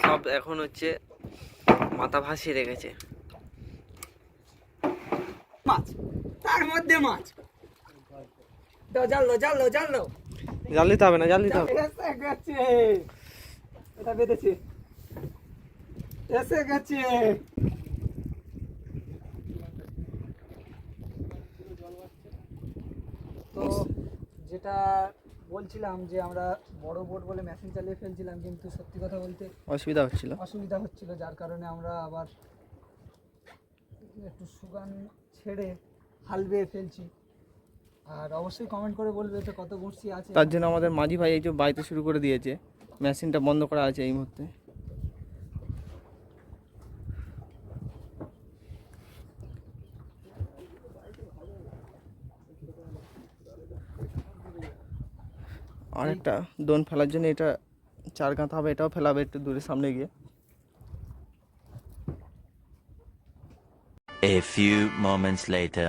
সব এখন হচ্ছে মাথা ভাসিয়ে রেখেছে। মাছ তার মধ্যে মাছ। দাও জাল দিতে হবে না জাল দিতে হবে। এটা বেঁধেছে। এসে গেছে। তো যেটা বলছিলাম যে আমরা বড় বোট বলে মেশিন চালিয়ে ফেলছিলাম কিন্তু সত্যি কথা বলতে অসুবিধা হচ্ছিল। অসুবিধা হচ্ছিল যার কারণে আমরা আবার একটু সুগান ছেড়ে হাল বেয়ে ফেলছি। আর অবশ্যই কমেন্ট করে বলবে যে কত বড়শি আছে। তার জন্য আমাদের মাঝি ভাই এই যে বাইতে শুরু করে দিয়েছে মেশিনটা বন্ধ করা আছে এই মুহূর্তে। আর একটা দোন ফেলার জন্য এটা চার গাঁথা হবে এটাও ফেলাবে একটু দূরে সামনে গিয়ে। A few moments later.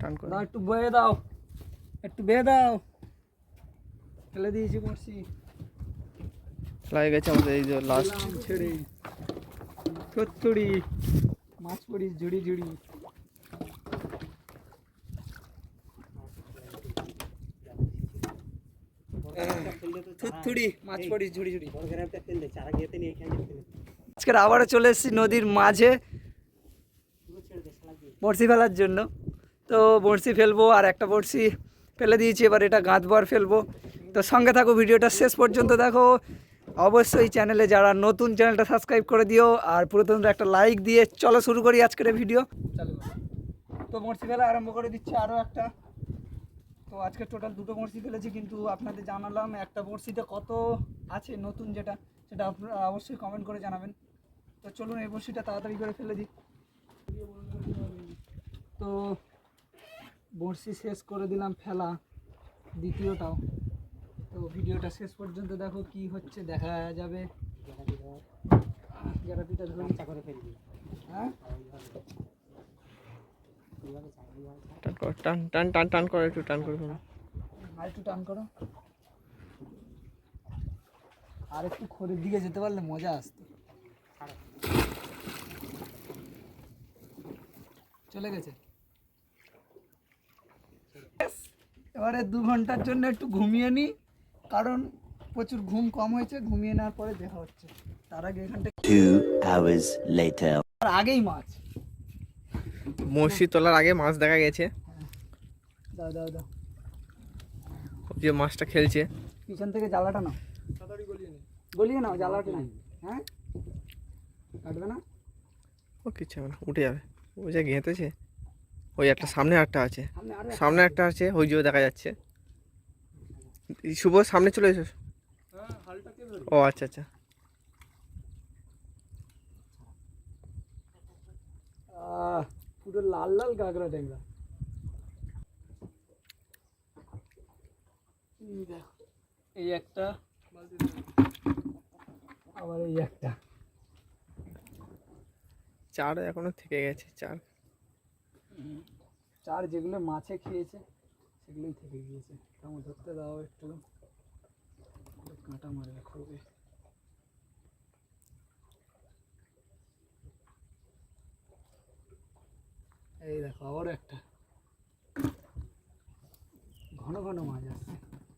টান করে। দাও একটু বয়ে দাও। একটু বেয়ে দাও। ফেলে দিয়েছি বড়শি লাগে গেছে আমাদের এই যে লাস্ট ছেড়ে। থুড়ি মাছ পড়ি ঝুড়ি ঝুড়ি। থুড়ি আবারও চলে এসেছি নদীর মাঝে বড়শি ফেলার জন্য। তো বড়শি ফেলব আর একটা বড়শি ফেলে দিয়েছি, এবার এটা গাঁতবার ফেলব। তো সঙ্গে থাকো, ভিডিওটা শেষ পর্যন্ত দেখো। অবশ্যই চ্যানেলে যারা নতুন, চ্যানেলটা সাবস্ক্রাইব করে দিও আর পুরাতনরা একটা লাইক দিয়ে চলো শুরু করি আজকের ভিডিও। তো বড়শি ফেলা আরম্ভ করে দিচ্ছি আরও একটা। তো আজকে টোটাল দুটো বড়শি ফেলেছি কিন্তু আপনাদের জানালাম একটা বড়শিতে কত আছে নতুন যেটা সেটা আপনারা অবশ্যই কমেন্ট করে জানাবেন। তো চলুন এই বড়শিটা তাড়াতাড়ি করে ফেলে দিই। তো বড়শি শেষ করে দিলাম ফেলা দ্বিতীয়টাও। তো ভিডিওটা শেষ পর্যন্ত দেখো কি হচ্ছে দেখা যাবে। যারা পিঠা ধরে করে ফেলবি হ্যাঁ? কর টান টান টান টান করে একটু টান করে ফেলো। আর একটু টান করো। আর একটু খড়ের দিকে যেতে পারলে মজা আসতো। চলে গেছে। এবারে দু ঘণ্টার জন্য একটু ঘুমিয়ে নিই কারণ প্রচুর ঘুম কম হয়েছে ঘুমিয়ে নেওয়ার পরে দেখা হচ্ছে। তার আগে এখানটা Two hours আগেই মাছ। বড়শি তোলার আগে মাছ দেখা গেছে। দাও দাও দাও। যে মাছটা খেলছে। পিছন থেকে জ্বালাটা নাও। গলিয়ে নাও জ্বালাটা নাই। হ্যাঁ? কাটবে না? ও কিচ্ছু হবে না উঠে যাবে। ওই যে গেঁথেছে ওই একটা সামনে একটা আছে। সামনে একটা আছে ওই যে দেখা যাচ্ছে। শুভ সামনে চলে এসো। ও আচ্ছা আচ্ছা। পুরো লাল লাল গাগরা ট্যাংরা। এই এই একটা। আবার এই একটা। চার এখনও থেকে গেছে চার। চার যেগুলো মাছে খেয়েছে সেগুলোই থেকে গিয়েছে। কেমন ধরতে দাও একটু। কাঁটা মারবে খুবই এই দেখো আবার একটা। ঘন ঘন মাছ আসছে।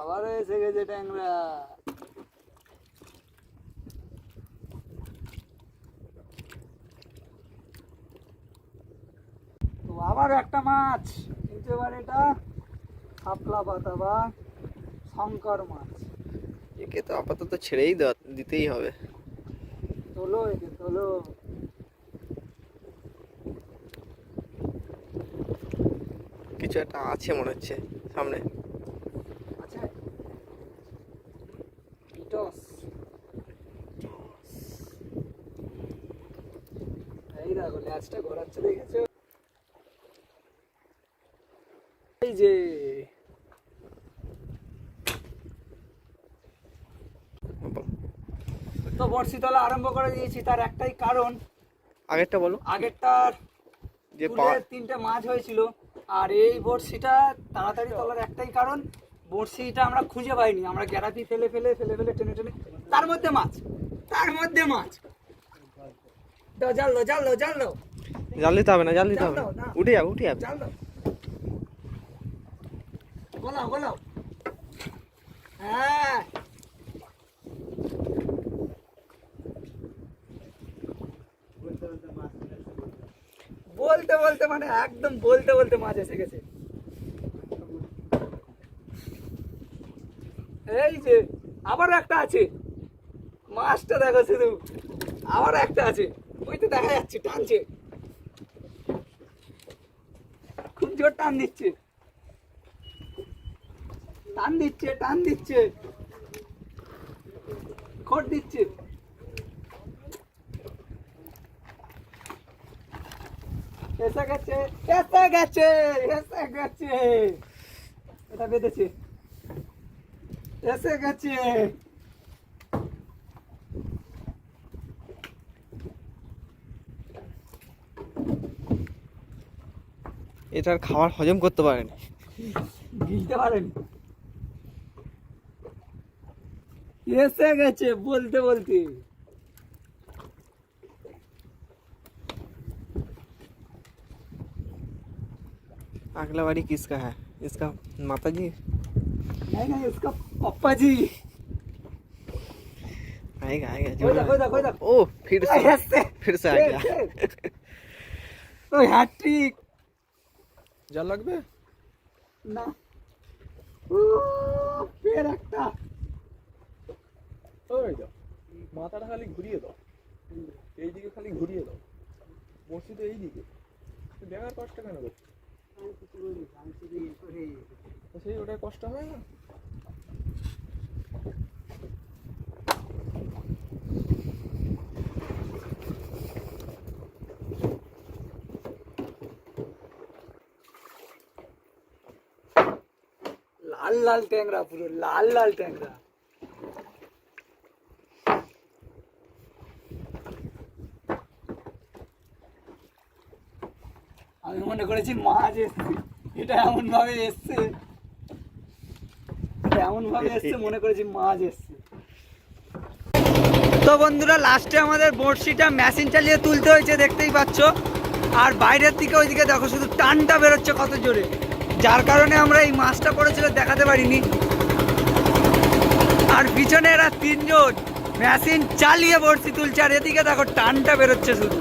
আবার এসে গেছে ট্যাংরা। তো আবার একটা মাছ। কিন্তু এবার এটা খাপলা পাতা বা শঙ্কর মাছ। একে তো আপাতত ছেড়েই দিতেই হবে। তোলো একে তোলো। কিছু একটা আছে মনে হচ্ছে সামনে। ঘোরাচ্ছে দেখেছ এই যে। তো বর্ষি তোলা আরম্ভ করে দিয়েছি তার একটাই কারণ। আগেরটা বলো। আগেরটার যে তিনটে মাছ হয়েছিল আর এই বড়শিটা তাড়াতাড়ি তোলার একটাই কারণ বড়শিটা আমরা খুঁজে পাইনি আমরা গ্যারাপি ফেলে ফেলে ফেলে ফেলে টেনে টেনে তার মধ্যে মাছ তার মধ্যে মাছ। দাও জাল দাও জাল দিতে হবে না জাল দিতে হবে। না। উঠে যাবে উঠে যাবে। গোলাও গোলাও। হ্যাঁ। বলতে বলতে মানে একদম বলতে বলতে মাছ এসে গেছে। এই যে আবার একটা আছে। মাছটা দেখো শুধু। আবার একটা আছে। ওই তো দেখা যাচ্ছে টানছে। জোর টান দিচ্ছে। টান দিচ্ছে টান দিচ্ছে। খড় দিচ্ছে। এসে গেছে এসে গেছে এসে গেছে। এটা বেঁধেছে। এসে গেছে। এটার খাবার হজম করতে পারেনি গিলতে পারেনি এসে গেছে বলতে বলতে अगला बारी किसका है इसका माता जी नहीं नहीं इसका पप्पा जी आएगा आएगा कोई ना, कोई ना, कोई ना। ओ फिर से ऐसे फिर से आ ए, गया ওই হ্যাট্রিক জাল লাগবে? না। ফের একটা। ওই দাও মাথাটা খালি ঘুরিয়ে দাও। এই দিকে খালি ঘুরিয়ে দাও। বসি তো এই দিকে দেখার কষ্ট কেন করছ সেই ওটা কষ্ট হয় না? লাল লাল ট্যাংরা, পুরো লাল লাল ট্যাংরা। আমি মনে করেছি মাছ এসছে। এটা এমন ভাবে এসছে। এটা এমন ভাবে এসছে, মনে করেছি মাছ এসছে। তো বন্ধুরা লাস্টে আমাদের বড়শিটা মেশিন চালিয়ে তুলতে হয়েছে, দেখতেই পাচ্ছ। আর বাইরের দিকে ওইদিকে দেখো, শুধু টানটা বেরোচ্ছে কত জোরে। যার কারণে আমরা এই মাছটা পড়েছিল দেখাতে পারিনি। আর পিছনে এরা তিনজন। মেশিন চালিয়ে বড়শি তুলছে, আর এদিকে দেখো টানটা বেরোচ্ছে শুধু।